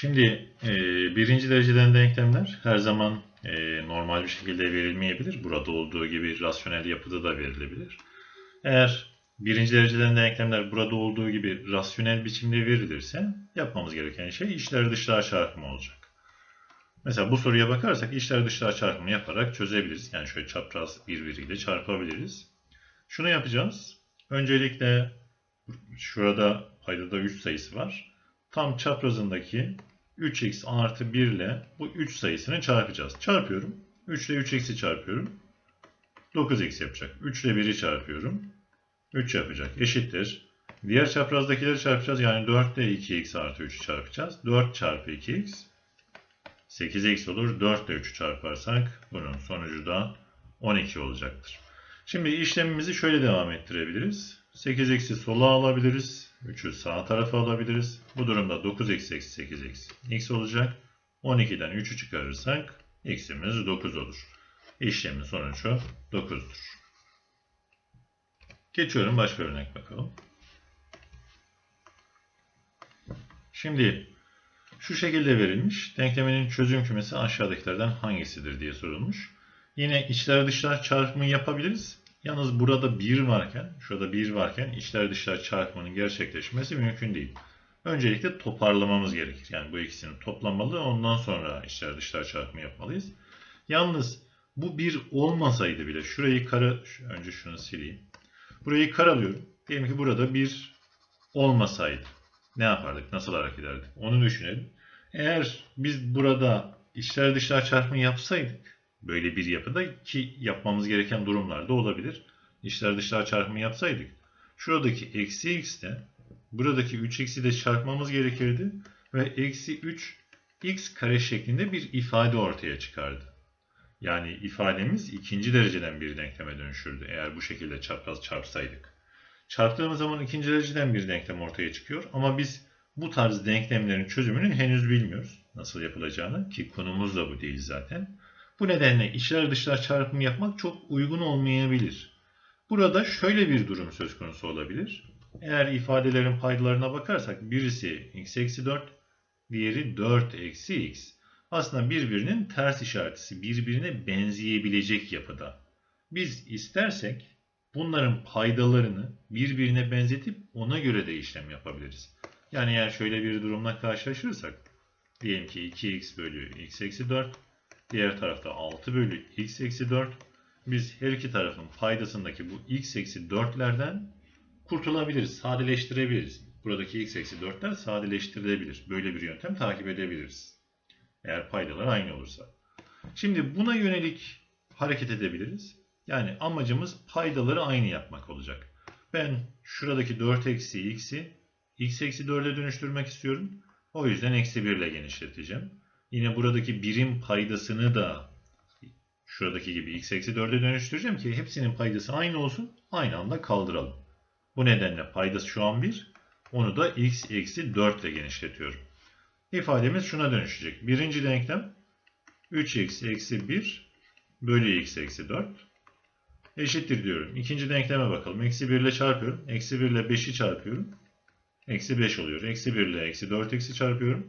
Şimdi e, birinci dereceden denklemler her zaman e, normal bir şekilde verilmeyebilir. Burada olduğu gibi rasyonel yapıda da verilebilir. Eğer birinci dereceden denklemler burada olduğu gibi rasyonel biçimde verilirse yapmamız gereken şey içler dışlar çarpımı olacak. Mesela bu soruya bakarsak içler dışlar çarpımı yaparak çözebiliriz. Yani şöyle çapraz birbiriyle çarpabiliriz. Şunu yapacağız. Öncelikle şurada paydada 3 sayısı var. Tam çaprazındaki 3x artı 1 ile bu 3 sayısını çarpacağız. Çarpıyorum. 3 ile 3x'i çarpıyorum. 9x yapacak. 3 ile 1'i çarpıyorum. 3 yapacak. Eşittir. Diğer çaprazdakileri çarpacağız. Yani 4 ile 2x artı 3'ü çarpacağız. 4 çarpı 2x 8x olur. 4 ile 3'ü çarparsak bunun sonucu da 12 olacaktır. Şimdi işlemimizi şöyle devam ettirebiliriz. 8x'i sola alabiliriz. 3'ü sağ tarafa alabiliriz. Bu durumda 9x eksi 8x x olacak. 12'den 3'ü çıkarırsak x'imiz 9 olur. İşlemin sonucu 9'dur. Geçiyorum başka örnek bakalım. Şimdi şu şekilde verilmiş. Denklemenin çözüm kümesi aşağıdakilerden hangisidir diye sorulmuş. Yine içler dışlar çarpımı yapabiliriz. Yalnız burada 1 varken, şurada 1 varken içler dışlar çarpımının gerçekleşmesi mümkün değil. Öncelikle toparlamamız gerekir. Yani bu ikisini toplamalı, ondan sonra içler dışlar çarpımı yapmalıyız. Yalnız bu 1 olmasaydı bile şurayı kara, önce şunu sileyim. Burayı karalıyorum. Diyelim ki burada 1 olmasaydı ne yapardık? Nasıl hareket ederdik? Onu düşünelim. Eğer biz burada içler dışlar çarpımı yapsaydık böyle bir yapıda ki yapmamız gereken durumlarda olabilir. İçler dışlar çarpımı yapsaydık şuradaki eksi x buradaki 3x'i de çarpmamız gerekirdi ve eksi 3 x kare şeklinde bir ifade ortaya çıkardı. Yani ifademiz ikinci dereceden bir denkleme dönüşürdü eğer bu şekilde çapraz çarpsaydık. Çarptığımız zaman ikinci dereceden bir denklem ortaya çıkıyor ama biz bu tarz denklemlerin çözümünü henüz bilmiyoruz. Nasıl yapılacağını ki konumuz da bu değil zaten. Bu nedenle içler dışlar çarpımı yapmak çok uygun olmayabilir. Burada şöyle bir durum söz konusu olabilir. Eğer ifadelerin paydalarına bakarsak birisi x eksi 4, diğeri 4 eksi x. Aslında birbirinin ters işaretisi, birbirine benzeyebilecek yapıda. Biz istersek bunların paydalarını birbirine benzetip ona göre de işlem yapabiliriz. Yani eğer şöyle bir durumla karşılaşırsak, diyelim ki 2x bölü x eksi 4, diğer tarafta 6 bölü x eksi 4, biz her iki tarafın paydasındaki bu x eksi 4'lerden kurtulabiliriz, sadeleştirebiliriz. Buradaki x eksi 4'ler sadeleştirilebilir. Böyle bir yöntem takip edebiliriz. Eğer paydalar aynı olursa. Şimdi buna yönelik hareket edebiliriz. Yani amacımız paydaları aynı yapmak olacak. Ben şuradaki 4 eksi x'i x eksi 4'e dönüştürmek istiyorum. O yüzden eksi 1 ile genişleteceğim. Yine buradaki birim paydasını da şuradaki gibi x eksi 4'e dönüştüreceğim ki hepsinin paydası aynı olsun. Aynı anda kaldıralım. Bu nedenle paydası şu an 1. Onu da x eksi 4 ile genişletiyorum. İfademiz şuna dönüşecek. Birinci denklem 3x eksi 1 bölü x eksi 4 eşittir diyorum. İkinci denkleme bakalım. Eksi 1 ile çarpıyorum. Eksi 1 ile 5'i çarpıyorum. Eksi 5 oluyor. Eksi 1 ile eksi 4x'i çarpıyorum.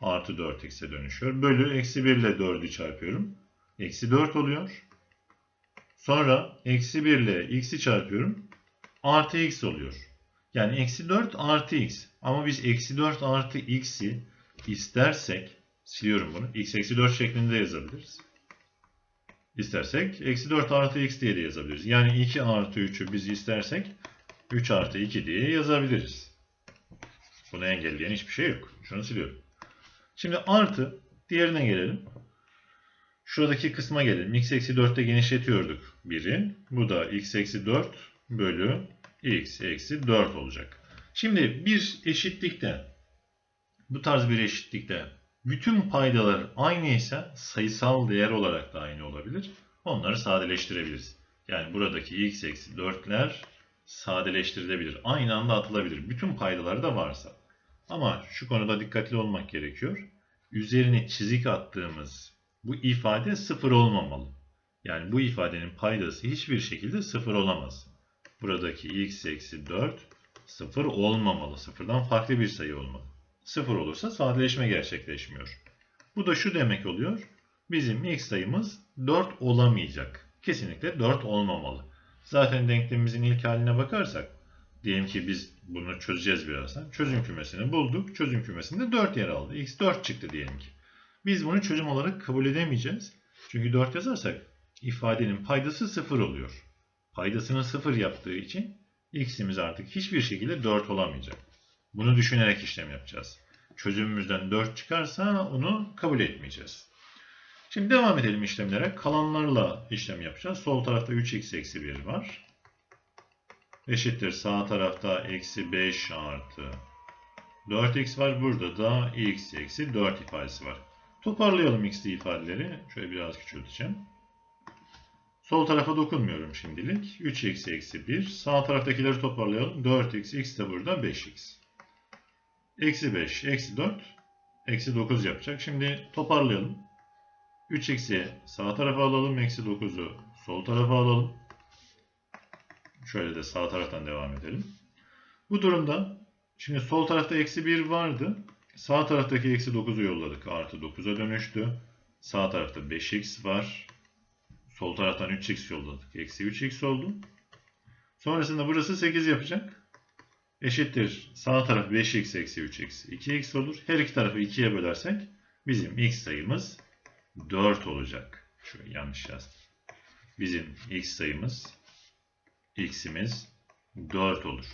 Artı 4x'e dönüşüyor. Bölü eksi 1 ile 4'ü çarpıyorum. Eksi 4 oluyor. Sonra eksi 1 ile x'i çarpıyorum. Artı x oluyor. Yani eksi 4 artı x. Ama biz eksi 4 artı x'i istersek siliyorum bunu. x eksi 4 şeklinde yazabiliriz. İstersek eksi 4 artı x diye de yazabiliriz. Yani 2 artı 3'ü biz istersek 3 artı 2 diye yazabiliriz. Bunu engelleyen hiçbir şey yok. Şunu siliyorum. Şimdi artı diğerine gelelim. Şuradaki kısma gelelim. x eksi 4'te genişletiyorduk biri. Bu da x eksi 4 bölü x eksi 4 olacak. Şimdi bir eşitlikte bu tarz bir eşitlikte bütün paydalar aynıysa sayısal değer olarak da aynı olabilir. Onları sadeleştirebiliriz. Yani buradaki x eksi 4'ler sadeleştirilebilir. Aynı anda atılabilir. Bütün paydaları da varsa. Ama şu konuda dikkatli olmak gerekiyor. Üzerine çizik attığımız bu ifade sıfır olmamalı. Yani bu ifadenin paydası hiçbir şekilde sıfır olamaz. Buradaki x eksi 4 sıfır olmamalı. Sıfırdan farklı bir sayı olmalı. 0 olursa sadeleşme gerçekleşmiyor. Bu da şu demek oluyor. Bizim x sayımız 4 olamayacak. Kesinlikle 4 olmamalı. Zaten denklemimizin ilk haline bakarsak diyelim ki biz bunu çözeceğiz birazdan. Çözüm kümesini bulduk. Çözüm kümesinde 4 yer aldı. x 4 çıktı diyelim ki. Biz bunu çözüm olarak kabul edemeyeceğiz. Çünkü 4 yazarsak ifadenin paydası 0 oluyor. Paydasını 0 yaptığı için x'imiz artık hiçbir şekilde 4 olamayacak. Bunu düşünerek işlem yapacağız. Çözümümüzden 4 çıkarsa onu kabul etmeyeceğiz. Şimdi devam edelim işlemlere. Kalanlarla işlem yapacağız. Sol tarafta 3x eksi 1 var. Eşittir sağ tarafta eksi 5 artı 4x var. Burada da x eksi 4 ifadesi var. Toparlayalım x'li ifadeleri. Şöyle biraz küçülteceğim. Sol tarafa dokunmuyorum şimdilik. 3x eksi 1. Sağ taraftakileri toparlayalım. 4x, x de burada 5x. Eksi 5, eksi 4, eksi 9 yapacak. Şimdi toparlayalım. 3x'i sağ tarafa alalım. Eksi 9'u sol tarafa alalım. Şöyle de sağ taraftan devam edelim. Bu durumda şimdi sol tarafta eksi 1 vardı. Sağ taraftaki eksi 9'u yolladık. Artı 9'a dönüştü. Sağ tarafta 5x var. Sol taraftan 3x yolladık. Eksi 3x oldu. Sonrasında burası 8 yapacak. Eşittir. Sağ taraf 5x eksi 3 eksi 2x olur. Her iki tarafı 2'ye bölersek bizim x sayımız 4 olacak. Şöyle yanlış yazdım. Bizim x sayımız x'imiz 4 olur.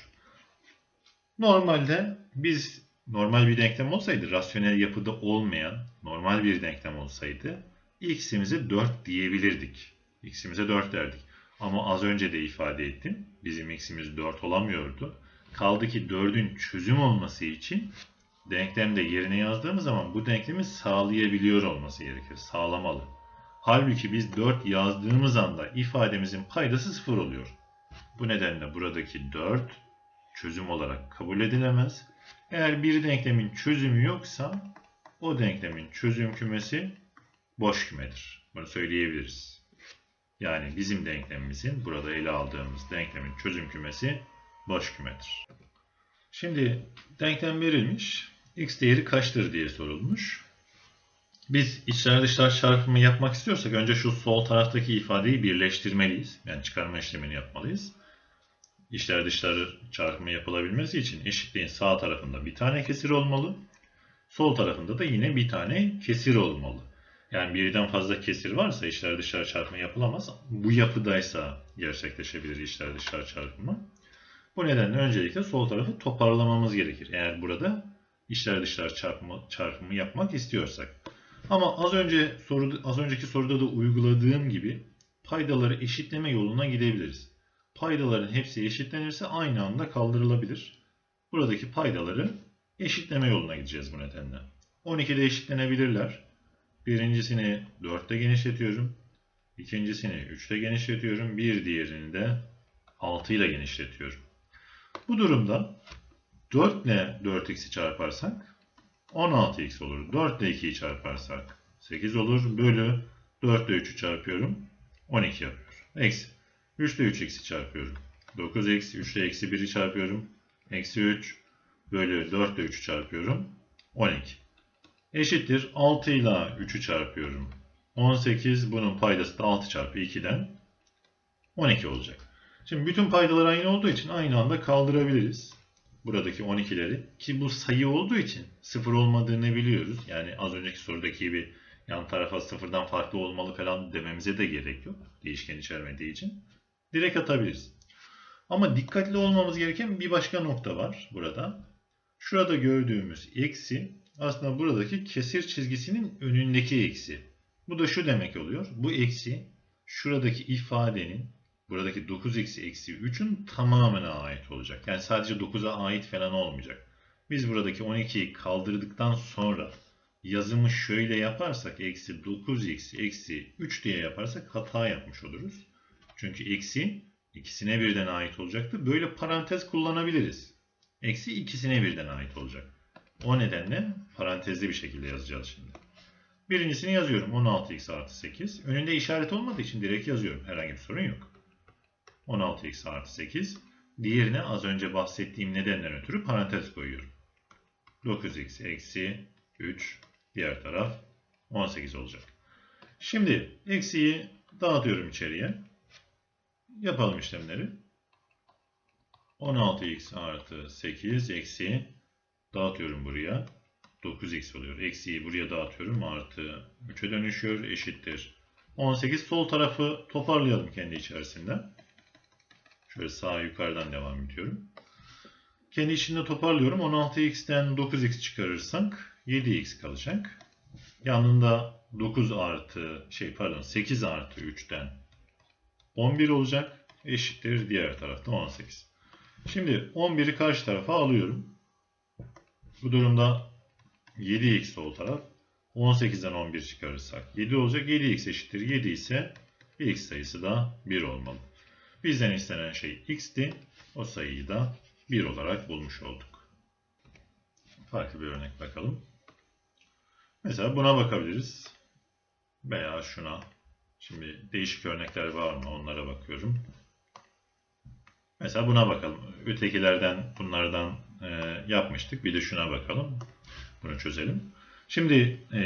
Normalde biz normal bir denklem olsaydı, rasyonel yapıda olmayan normal bir denklem olsaydı x'imize 4 diyebilirdik. x'imize 4 derdik. Ama az önce de ifade ettim. Bizim x'imiz 4 olamıyordu. Kaldı ki 4'ün çözüm olması için denklemde yerine yazdığımız zaman bu denklemi sağlayabiliyor olması gerekir. Sağlamalı. Halbuki biz 4 yazdığımız anda ifademizin paydası 0 oluyor. Bu nedenle buradaki 4 çözüm olarak kabul edilemez. Eğer bir denklemin çözümü yoksa o denklemin çözüm kümesi boş kümedir. Bunu söyleyebiliriz. Yani bizim denklemimizin burada ele aldığımız denklemin çözüm kümesi boş kümedir. Şimdi denklem verilmiş. X değeri kaçtır diye sorulmuş. Biz içler dışlar çarpımı yapmak istiyorsak önce şu sol taraftaki ifadeyi birleştirmeliyiz. Yani çıkarma işlemini yapmalıyız. İçler dışlar çarpımı yapılabilmesi için eşitliğin sağ tarafında bir tane kesir olmalı. Sol tarafında da yine bir tane kesir olmalı. Yani birden fazla kesir varsa içler dışlar çarpımı yapılamaz. Bu yapıdaysa gerçekleşebilir içler dışlar çarpımı. Bu nedenle öncelikle sol tarafı toparlamamız gerekir. Eğer burada içler dışlar çarpımı, çarpımı yapmak istiyorsak. Ama az önce soru, az önceki soruda da uyguladığım gibi paydaları eşitleme yoluna gidebiliriz. Paydaların hepsi eşitlenirse aynı anda kaldırılabilir. Buradaki paydaları eşitleme yoluna gideceğiz bu nedenle. 12'de eşitlenebilirler. Birincisini 4'te genişletiyorum. İkincisini 3'te genişletiyorum. Bir diğerini de 6 ile genişletiyorum. Bu durumda 4 ile 4x'i çarparsak 16x olur. 4 ile 2'yi çarparsak 8 olur. Bölü 4 ile 3'ü çarpıyorum. 12 yapıyor. Eksi. 3 ile 3x'i çarpıyorum. 9x. 3 ile eksi 1'i çarpıyorum. Eksi 3 bölü 4 ile 3'ü çarpıyorum. 12. Eşittir. 6 ile 3'ü çarpıyorum. 18. Bunun paydası da 6 çarpı 2'den 12 olacak. Şimdi bütün paydalar aynı olduğu için aynı anda kaldırabiliriz. Buradaki 12'leri. Ki bu sayı olduğu için sıfır olmadığını biliyoruz. Yani az önceki sorudaki gibi yan tarafa sıfırdan farklı olmalı falan dememize de gerek yok. Değişken içermediği için. Direkt atabiliriz. Ama dikkatli olmamız gereken bir başka nokta var burada. Şurada gördüğümüz eksi aslında buradaki kesir çizgisinin önündeki eksi. Bu da şu demek oluyor. Bu eksi şuradaki ifadenin buradaki 9x eksi 3'ün tamamına ait olacak. Yani sadece 9'a ait falan olmayacak. Biz buradaki 12'yi kaldırdıktan sonra yazımı şöyle yaparsak eksi 9x eksi 3 diye yaparsak hata yapmış oluruz. Çünkü eksi ikisine birden ait olacaktı. Böyle parantez kullanabiliriz. Eksi ikisine birden ait olacak. O nedenle parantezli bir şekilde yazacağız şimdi. Birincisini yazıyorum. 16x artı 8. Önünde işaret olmadığı için direkt yazıyorum. Herhangi bir sorun yok. 16x artı 8. Diğerine az önce bahsettiğim nedenden ötürü parantez koyuyorum. 9x eksi 3 diğer taraf 18 olacak. Şimdi eksiyi dağıtıyorum içeriye. Yapalım işlemleri. 16x artı 8 eksi dağıtıyorum buraya. 9x oluyor. Eksiyi buraya dağıtıyorum. Artı 3'e dönüşüyor. Eşittir. 18 sol tarafı toparlayalım kendi içerisinde. Şöyle sağ yukarıdan devam ediyorum. Kendi içinde toparlıyorum. 16x'ten 9x çıkarırsak 7x kalacak. Yanında 9 artı şey pardon 8 artı 3'ten 11 olacak. Eşittir diğer tarafta 18. Şimdi 11'i karşı tarafa alıyorum. Bu durumda 7x sol taraf. 18'den 11 çıkarırsak 7 olacak. 7x eşittir 7 ise x sayısı da 1 olmalı. Bizden istenen şey x'ti. O sayıyı da 1 olarak bulmuş olduk. Farklı bir örnek bakalım. Mesela buna bakabiliriz. Veya şuna. Şimdi değişik örnekler var mı? Onlara bakıyorum. Mesela buna bakalım. Ötekilerden, bunlardan e, yapmıştık. Bir de şuna bakalım. Bunu çözelim. Şimdi e,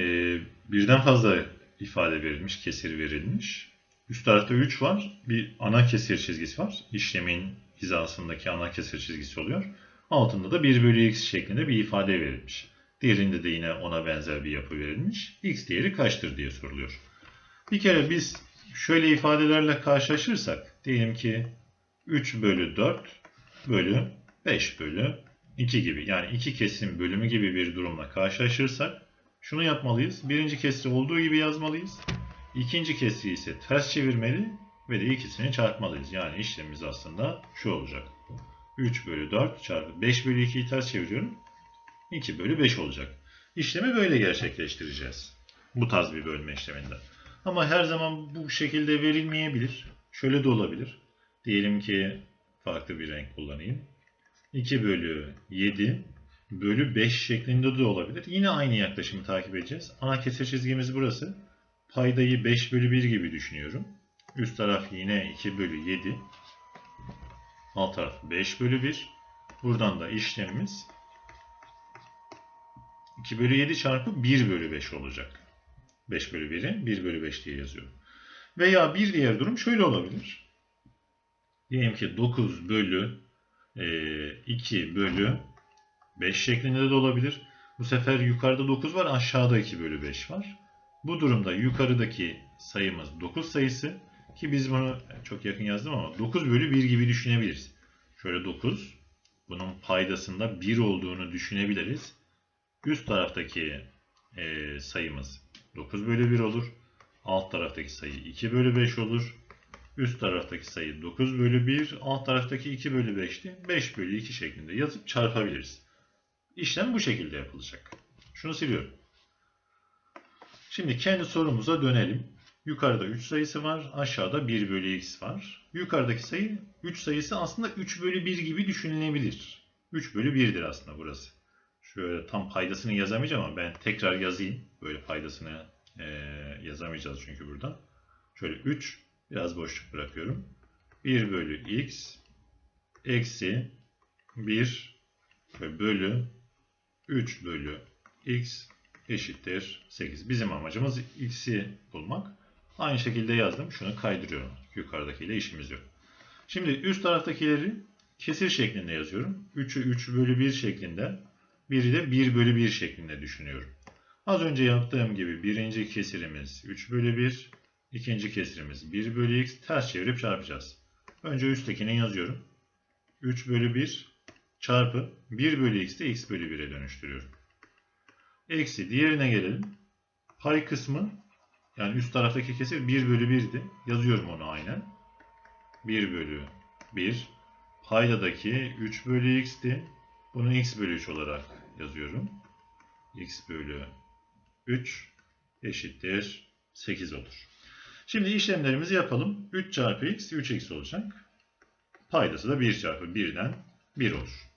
birden fazla ifade verilmiş, kesir verilmiş. Üst tarafta 3 var. Bir ana kesir çizgisi var. İşlemin hizasındaki ana kesir çizgisi oluyor. Altında da 1 bölü x şeklinde bir ifade verilmiş. Diğerinde de yine ona benzer bir yapı verilmiş. x değeri kaçtır diye soruluyor. Bir kere biz şöyle ifadelerle karşılaşırsak diyelim ki 3 bölü 4 bölü 5 bölü 2 gibi yani iki kesim bölümü gibi bir durumla karşılaşırsak şunu yapmalıyız. Birinci kesri olduğu gibi yazmalıyız. İkinci kesiyi ise ters çevirmeli ve de ikisini çarpmalıyız. Yani işlemimiz aslında şu olacak. 3 bölü 4 çarpı 5 bölü 2'yi ters çeviriyorum. 2 bölü 5 olacak. İşlemi böyle gerçekleştireceğiz. Bu tarz bir bölme işleminde. Ama her zaman bu şekilde verilmeyebilir. Şöyle de olabilir. Diyelim ki farklı bir renk kullanayım. 2 bölü 7 bölü 5 şeklinde de olabilir. Yine aynı yaklaşımı takip edeceğiz. Ana kesir çizgimiz burası. Paydayı 5 bölü 1 gibi düşünüyorum. Üst taraf yine 2 bölü 7. Alt taraf 5 bölü 1. Buradan da işlemimiz 2 bölü 7 çarpı 1 bölü 5 olacak. 5 bölü 1'i 1 bölü 5 diye yazıyorum. Veya bir diğer durum şöyle olabilir. Diyelim ki 9 bölü e, 2 bölü 5 şeklinde de olabilir. Bu sefer yukarıda 9 var aşağıda 2 bölü 5 var. Bu durumda yukarıdaki sayımız 9 sayısı ki biz bunu çok yakın yazdım ama 9 bölü 1 gibi düşünebiliriz. Şöyle 9 bunun paydasında 1 olduğunu düşünebiliriz. Üst taraftaki e, sayımız 9 bölü 1 olur. Alt taraftaki sayı 2 bölü 5 olur. Üst taraftaki sayı 9 bölü 1, alt taraftaki 2 bölü 5'ti. 5 bölü 2 şeklinde yazıp çarpabiliriz. İşlem bu şekilde yapılacak. Şunu siliyorum. Şimdi kendi sorumuza dönelim. Yukarıda 3 sayısı var. Aşağıda 1 bölü x var. Yukarıdaki sayı 3 sayısı aslında 3 bölü 1 gibi düşünülebilir. 3 bölü 1'dir aslında burası. Şöyle tam paydasını yazamayacağım ama ben tekrar yazayım. Böyle paydasını e, yazamayacağız çünkü burada. Şöyle 3 biraz boşluk bırakıyorum. 1 bölü x eksi 1 bölü 3 bölü x eşittir 8. Bizim amacımız x'i bulmak. Aynı şekilde yazdım. Şunu kaydırıyorum. Yukarıdakiyle işimiz yok. Şimdi üst taraftakileri kesir şeklinde yazıyorum. 3'ü 3 bölü 1 şeklinde. 1'i de 1 bölü 1 şeklinde düşünüyorum. Az önce yaptığım gibi birinci kesirimiz 3 bölü 1. ikinci kesirimiz 1 bölü x. Ters çevirip çarpacağız. Önce üsttekini yazıyorum. 3 bölü 1 çarpı 1 bölü x de x bölü 1'e dönüştürüyorum. Eksi diğerine gelelim. Pay kısmı yani üst taraftaki kesir 1 bölü 1'di. Yazıyorum onu aynen. 1 bölü 1. Paydadaki 3 bölü x'ti. Bunu x bölü 3 olarak yazıyorum. x bölü 3 eşittir 8 olur. Şimdi işlemlerimizi yapalım. 3 çarpı x 3x olacak. Paydası da 1 çarpı 1'den 1 olur.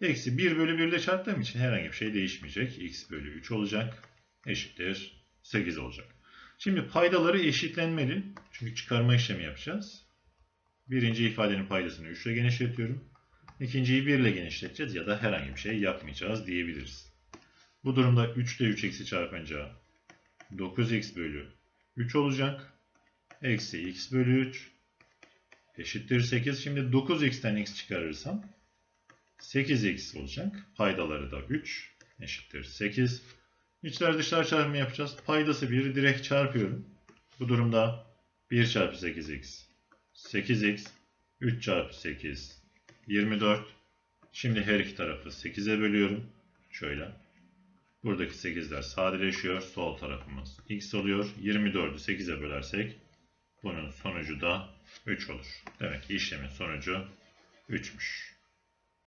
Eksi 1 bölü 1 ile çarptığım için herhangi bir şey değişmeyecek. X bölü 3 olacak. Eşittir 8 olacak. Şimdi paydaları eşitlenmeli. Çünkü çıkarma işlemi yapacağız. Birinci ifadenin paydasını 3 ile genişletiyorum. İkinciyi 1 ile genişleteceğiz ya da herhangi bir şey yapmayacağız diyebiliriz. Bu durumda 3 ile 3x'i çarpınca 9x bölü 3 olacak. Eksi x bölü 3 eşittir 8. Şimdi 9x'ten x çıkarırsam 8x olacak. Paydaları da 3 eşittir 8. İçler dışlar çarpımı yapacağız. Paydası 1'i direkt çarpıyorum. Bu durumda 1 çarpı 8x 8x 3 çarpı 8 24. Şimdi her iki tarafı 8'e bölüyorum. Şöyle. Buradaki 8'ler sadeleşiyor. Sol tarafımız x oluyor. 24'ü 8'e bölersek bunun sonucu da 3 olur. Demek ki işlemin sonucu 3'müş.